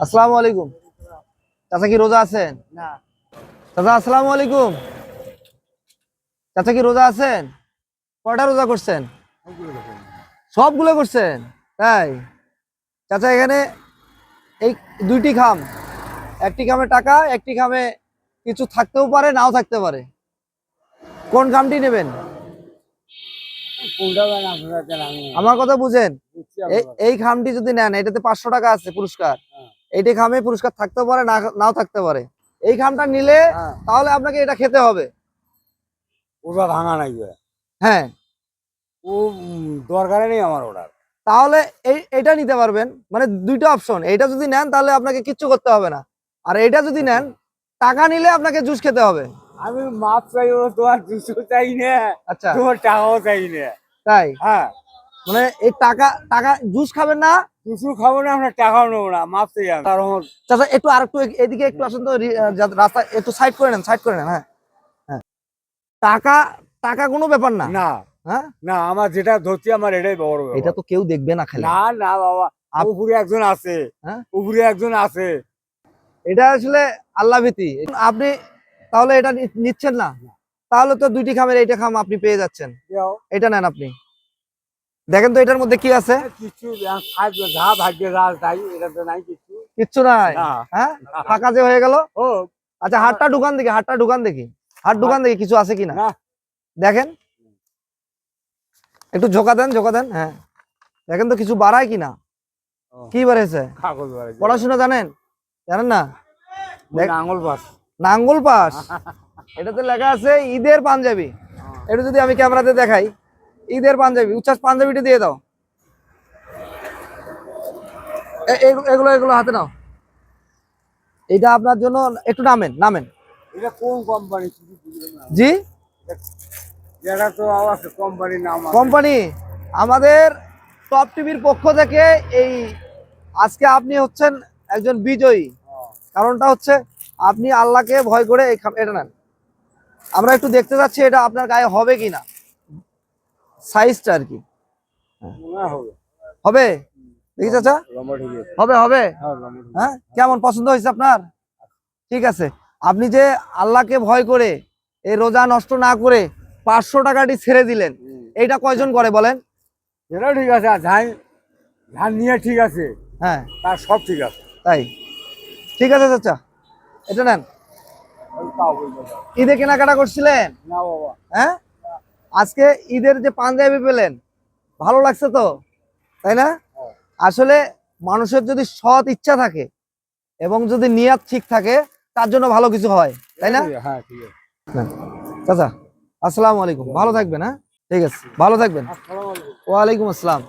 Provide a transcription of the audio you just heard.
আসসালামু আলাইকুম। চাচা কি রোজা আছেন? না। চাচা আসসালামু আলাইকুম। চাচা কি রোজা আছেন? কয়টা রোজা করছেন? সবগুলো করছেন। তাই? চাচা এখানে এই দুইটি খাম। একটি খামে টাকা একটি খামে কিছু থাকতেও পারে নাও থাকতে পারে। কোন খামটি নেবেন? আমার কথা বুঝেন। এই- এই খামটি যদি নেন এটাতে পাঁচশো টাকা আছে পুরস্কার। হ্যাঁ। এইটি খামে পুরস্কার থাকতে পারে নাও থাকতে পারে। এই খামটা নিলে হ্যাঁ। তাহলে আপনাকে এটা খেতে হবে। ওটা ভাঙা নাই হ্যাঁ। ও দরকারে নেই আমার ওটার। তাহলে এই এটা নিতে পারবেন। মানে দুইটা অপশন। এটা যদি নেন তাহলে আপনাকে কিচ্ছু করতে হবে না। আর এটা যদি নেন টাকা নিলে আপনাকে জুস খেতে হবে। আমি মাপ চাইব তোমার দুশো চাই না। আচ্ছা। তোমার টাকাও চাই না। তাই? হ্যাঁ। মানে এই টাকা টাকা জুস খাবেন না দুশো খাব না আমরা টাকাও নেব না চাচা একটু আর একটু এদিকে একটু আসুন তো রাস্তা একটু সাইড করে নেন সাইড করে নেন হ্যাঁ। হ্যাঁ। টাকা টাকা কোনো ব্যাপার না। না। হ্যাঁ? না আমার যেটা ধরছি আমার এটাই বড় এটা তো কেউ দেখবে না খেলে। না না বাবা। উপরে একজন আছে। হ্যাঁ? উপরে একজন আছে। এটা আসলে আল্লাহ ভীতি। আপনি তাহলে এটা নিচ্ছেন না? তাহলে তো দুইটি খামের এইটা খাম আপনি পেয়ে যাচ্ছেন। এটা নেন আপনি। দেখেন তো এটার মধ্যে কি আছে? কিছু যা ভাগ্যে যা তাই এটা নাই কিছু। কিচ্ছু নাই? হ্যাঁ? ফাঁকা যে হয়ে গেল? ও। আচ্ছা হাটটা দোকান দেখি হাটটা দোকান দেখি। হাট দোকান দেখি কিছু আছে কিনা? দেখেন। একটু ঝোঁকা দেন ঝোঁকা দেন হ্যাঁ। দেখেন তো কিছু বাড়ায় কিনা? কি বাড়াইছে। পড়াশোনা জানেন? জানেন না? নাঙ্গল পাস। এটাতে লেখা আছে ঈদের পাঞ্জাবি। এটা যদি আমি ক্যামেরাতে দেখাই ঈদের পাঞ্জাবি উচ্ছ্বাস পাঞ্জাবিটা দিয়ে দাও। এগুলো এগুলো হাতে নাও। এটা আপনার জন্য একটু নামেন নামেন। এটা কোন কোম্পানি জি? যেটা তো আছে কোম্পানির নাম কোম্পানি আমাদের টপ টিভির পক্ষ থেকে এই আজকে আপনি হচ্ছেন একজন বিজয়ী। কারণটা হচ্ছে আপনি আল্লাহকে ভয় করে এটা নেন। আমরা একটু দেখতে যাচ্ছি এটা আপনার গায়ে হবে কিনা। সাইজটা আর কি। হবে। হবে? দেখি চাচা। হবে হবে হ্যাঁ। হ্যাঁ? কেমন পছন্দ হয়েছে আপনার? ঠিক আছে। আপনি যে আল্লাহকে ভয় করে এই রোজা নষ্ট না করে পাঁচশো টাকাটি ছেড়ে দিলেন এইটা কয়জন করে বলেন? এটাও ঠিক আছে আর ধান ধান নিয়ে ঠিক আছে। হ্যাঁ। তার সব ঠিক আছে। তাই? ঠিক আছে চাচা। এটা নেন। ঈদে কেনাকাটা করছিলেন? না বাবা। হ্যাঁ? আজকে ঈদের যে পাঞ্জাবি পেলেন ভালো লাগছে তো? তাই না? হ্যাঁ। আসলে মানুষের যদি সৎ ইচ্ছা থাকে এবং যদি নিয়াত ঠিক থাকে তার জন্য ভালো কিছু হয় তাই না? হ্যাঁ ঠিক চাচা আসসালামু আলাইকুম। ভালো থাকবেন হ্যাঁ? ঠিক আছে ভালো থাকবেন। ওয়ালাইকুম আসসালাম।